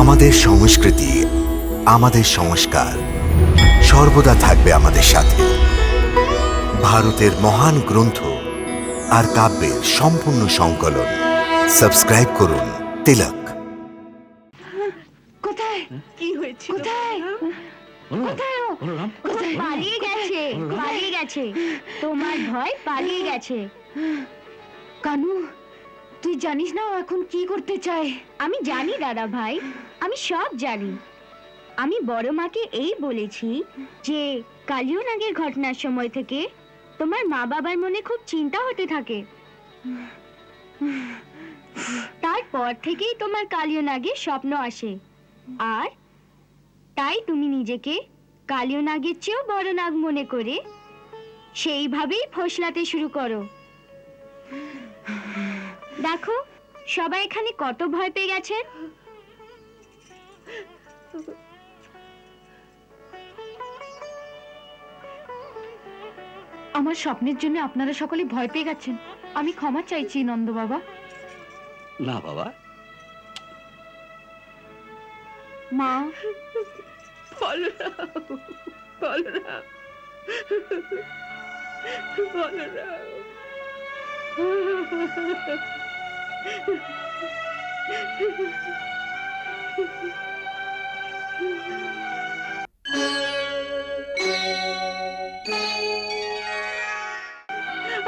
আমাদের সংস্কৃতি আমাদের সংস্কার সর্বদা থাকবে আমাদের সাথে। ভারতের মহান গ্রন্থ আর কাব্যের সম্পূর্ণ সংকলন। সাবস্ক্রাইব করুন তিলক। কোথায়? কি হয়েছে কোথায়? কোথায়? ও বলরাম পালিয়ে গেছে পালিয়ে গেছে। তোমার ভয় পালিয়ে গেছে। কানু তুই জানিস না ও এখন কি করতে চায়? আমি জানি, দাদা ভাই। আমি সব জানি। আমি বড় মাকে এই বলেছি যে, কালিও নাগের ঘটনার সময় থেকে তোমার মা বাবার মনে খুব চিন্তা হতে থাকে। তারপর থেকেই তোমার কালিও নাগের স্বপ্ন আসে। আর তাই তুমি নিজেকে কালিও নাগের চেয়েও বড় নাগ মনে করে সেইভাবেই ফসলাতে শুরু করো। দেখো সবাই এখানে কত ভয় পেয়ে গেছে। আমার স্বপ্নের জন্য আপনারা সকলে ভয় পেয়ে গেছেন। আমি ক্ষমা চাইছি নন্দ বাবা। না বাবা। মা। বলরাম বলরাম বলরাম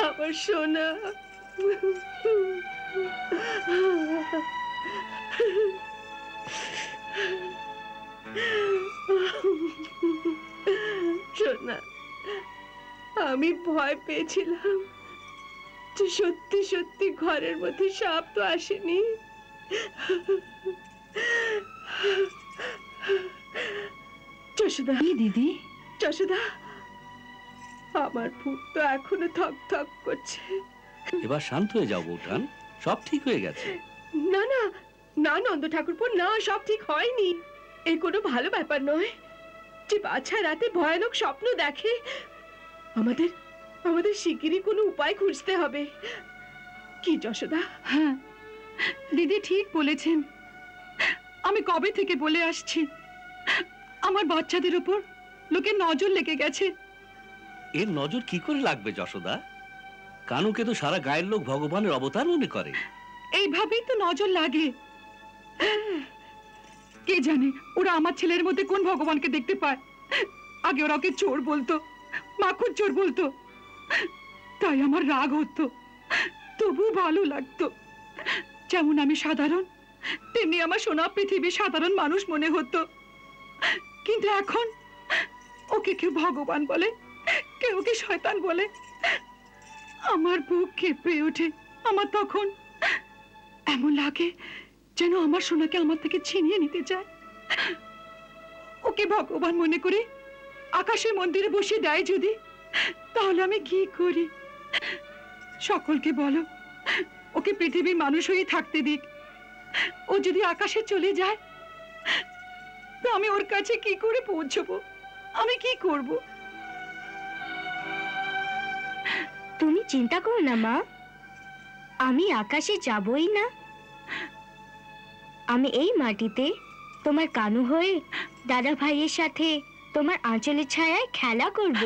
আমার সোনা সোনা আমি ভয় পেয়েছিলাম। যে সত্যি সত্যি ঘরের মধ্যে সাপ তো আসেনি। যশোদা। দিদি? যশোদা আমার বুক তো এখনও থক থক করছে। এবার শান্ত হয়ে যাও বৌঠান। সব ঠিক হয়ে গেছে। না না না নন্দ ঠাকুরপো না সব ঠিক হয়নি। এই কোনো ভালো ব্যাপার নয়। যে বাছা রাতে ভয়ানক স্বপ্ন দেখে আমাদের আমাদের শিগগিরই কোনো উপায় খুঁজতে হবে। কি যশোদা? হ্যাঁ দিদি ঠিক বলেছেন। আমি কবে থেকে বলে আসছি? আমার বাচ্চাদের উপর লোকের নজর লেগে গেছে। এর নজর কি করে লাগবে যশোদা? কানুকে তো সারা গায়ের লোক ভগবানের অবতার মনে করে। এইভাবেই তো নজর লাগে। কে জানে ওরা আমার ছেলের মধ্যে কোন ভগবানকে দেখতে পায়? আগে ওরা ওকে চোর বলতো মাখুর চোর বলতো। তাই আমার রাগ হতো। তবু ভালো লাগতো। যেমন আমি সাধারণ, তেমনি আমার সোনা পৃথিবী সাধারণ মানুষ মনে হতো। কিন্তু এখন ওকে কেউ ভগবান বলে, কেউ ওকে শয়তান বলে, আমার বুক কেঁপে ওঠে। আমার তখন এমন লাগে যেন আমার সোনাকে আমার থেকে ছিনিয়ে নিতে চায়। ওকে ভগবান মনে করে আকাশের মন্দিরে বসিয়ে দেয় যদি তাহলে আমি কি করি? সকলকে বলো, ওকে পৃথিবীর মানুষ হয়ে থাকতে দিক। ও যদি আকাশে চলে যায়, তো আমি ওর কাছে কি করে পৌঁছবো? আমি কি করব? তুমি চিন্তা করো না, মা। আমি আকাশে যাবই না। আমি এই মাটিতে তোমার কানু হয়ে দাদা ভাইয়ের সাথে তোমার আঁচলের ছায়ায় খেলা করব।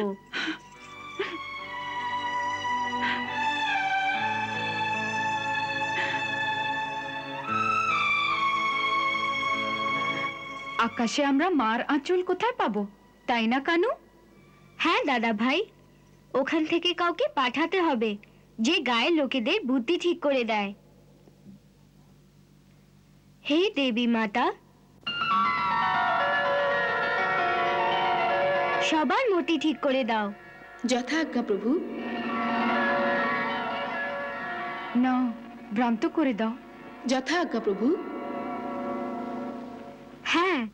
আকাশে আমরা মার আঁচল কোথায় পাবো? তাই না, কানু? হ্যাঁ দাদা ভাই। ওখান থেকে কাউকে পাঠাতে হবে। যে গায়ে লোকেদের বুদ্ধি ঠিক করে দেয়। হে দেবী মাতা। সবার মতি ঠিক করে দাও। যথাজ্ঞা প্রভু। না ভ্রান্ত করে দাও। যথাজ্ঞা প্রভু। হ্যাঁ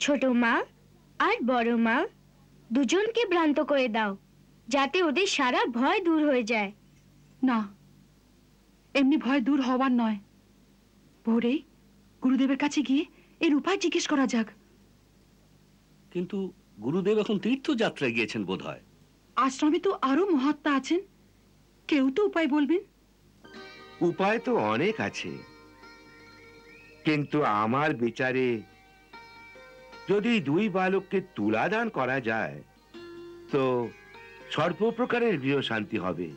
ছোট মা আর বড় মা দুজনকে ভ্রান্ত করে দাও যাতে ওদের সারা ভয় দূর হয়ে যায়। না এমনি ভয় দূর হওয়ার নয়। ভোরেই গুরুদেবের কাছে গিয়ে এর উপায় জিজ্ঞেস করা যাক। কিন্তু গুরুদেব এখন তীর্থযাত্রায় গিয়েছেন বোধ হয় আশ্রমে তো আরও মহাত্মা আছেন। কেউ তো উপায় বলবেন? উপায় তো অনেক আছে। কিন্তু আমার বিচারে যদি দুই বালককে তুলাদান করা যায়, তো সর্বপ্রকারের গৃহ শান্তি হবে।